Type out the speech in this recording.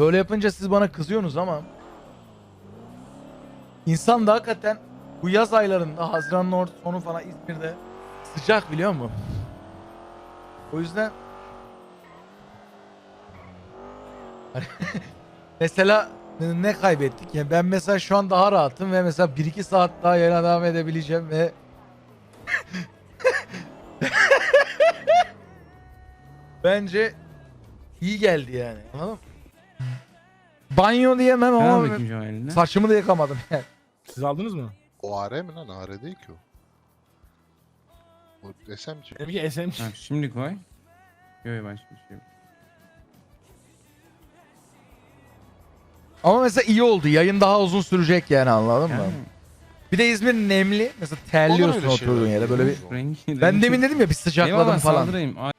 Böyle yapınca siz bana kızıyorsunuz ama insan da hakikaten bu yaz aylarında Haziran'ın or- sonu falan İzmir'de sıcak biliyor musun? O yüzden Hani mesela ne kaybettik? Yani ben mesela şu an daha rahatım ve mesela 1-2 saat daha yayına devam edebileceğim ve Bence iyi geldi yani. Anladın mı? Banyo diyemem ama saçımı da yıkamadım yani. Siz aldınız mı? O AR mi lan? AR değil ki o. O SMG. Benimki SM. Ha, şimdi koy. Yok başka bir şey yok. Ama mesela iyi oldu. Yayın daha uzun sürecek yani anladın mı? Yani, Bir de İzmir nemli. Mesela terliyorsun öyle oturduğun şeyler. yere böyle bir. rengi, Ben rengi demin dedim ya bir sıcakladım Eyvallah falan. saldırayım. Ay-